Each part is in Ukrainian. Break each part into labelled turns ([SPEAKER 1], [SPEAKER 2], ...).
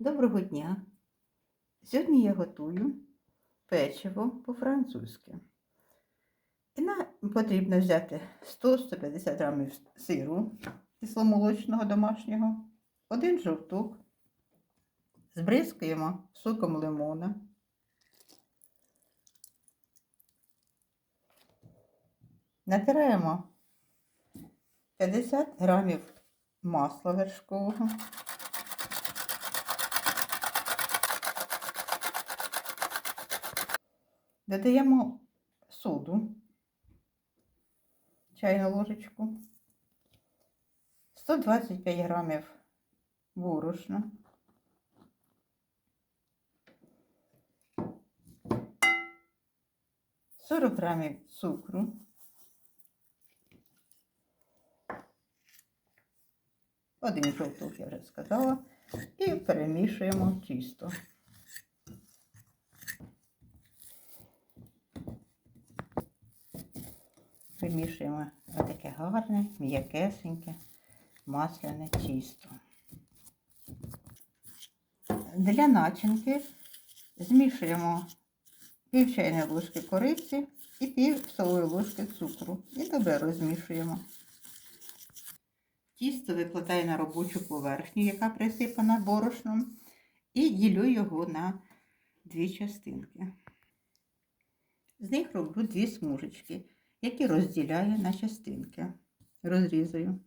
[SPEAKER 1] Доброго дня! Сьогодні я готую печиво по-французьки. І нам потрібно взяти 100-150 грамів сиру кисломолочного домашнього, один жовток, збризкуємо соком лимона, натираємо 50 грамів масла вершкового. Додаємо соду, чайну ложечку, 125 грамів борошна, сорок грамів цукру, один жовток, я вже сказала, і перемішуємо чисто. Вимішуємо отаке гарне, м'якесеньке, масляне тісто. Для начинки змішуємо пів чайної ложки кориці і пів столової ложки цукру. І добре розмішуємо. Тісто викладаю на робочу поверхню, яка присипана борошном, і ділю його на дві частинки. З них роблю дві смужечки які розділяю на частинки. Розрізаю.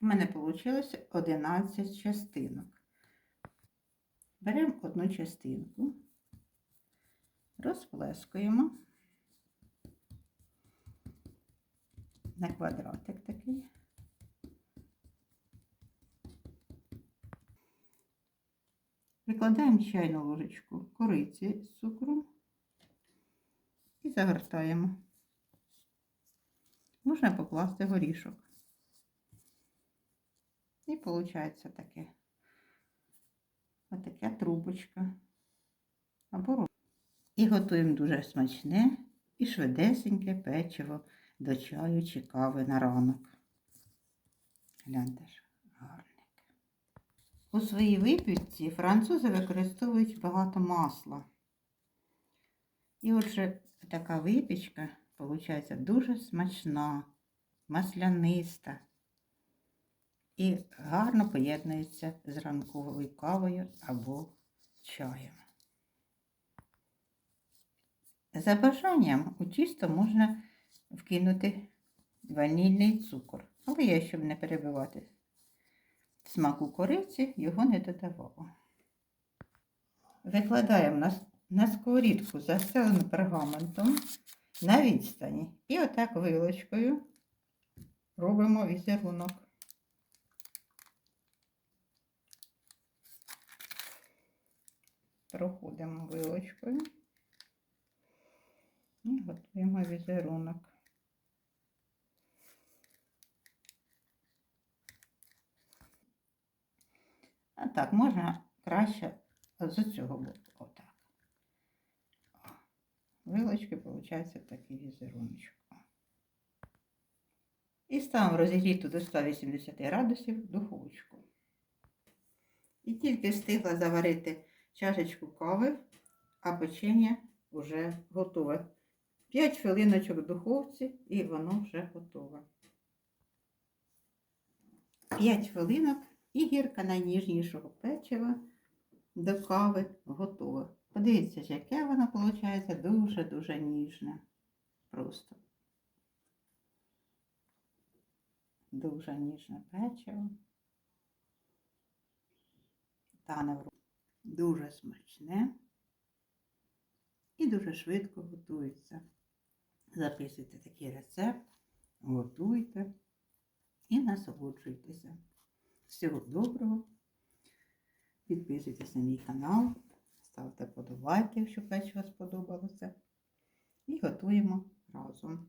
[SPEAKER 1] У мене вийшло 11 частинок. Беремо одну частинку, розплескуємо на квадратик такий. Викладаємо чайну ложечку кориці з цукром і загортаємо. Можна покласти горішок. І виходить таке отака трубочка. Або. І готуємо дуже смачне і швидесеньке печиво до чаю чи кави на ранок. Гляньте ж, гарник. У своїй випічці французи використовують багато масла. І отже, така випічка, виходить, дуже смачна, масляниста і гарно поєднується з ранковою кавою або чаєм. За бажанням у тісто можна вкинути ванільний цукор, але я, щоб не перебивати смаку кориці, його не додавала. Викладаємо на на сковорідку застелену пергаментом на відстані. І отак вилочкою робимо візерунок. Проходимо вилочкою і готуємо візерунок. А так, можна краще з цього боку. Вилочки, виходить такий візеруночок. І ставимо розігріту до 180 градусів духовочку. І тільки встигла заварити чашечку кави, а печення вже готове. 5 хвилиночок в духовці і воно вже готове. 5 хвилинок і гірка найніжнішого печива до кави готова. Подивіться, яке воно виходить дуже-дуже ніжне. Просто. Дуже ніжне печиво. Тане Дуже смачне і дуже швидко готується. Записуйте такий рецепт, готуйте і насолоджуйтеся. Всього доброго! Підписуйтесь на мій канал. Ставте подобайки, якщо вас сподобалося. І готуємо разом.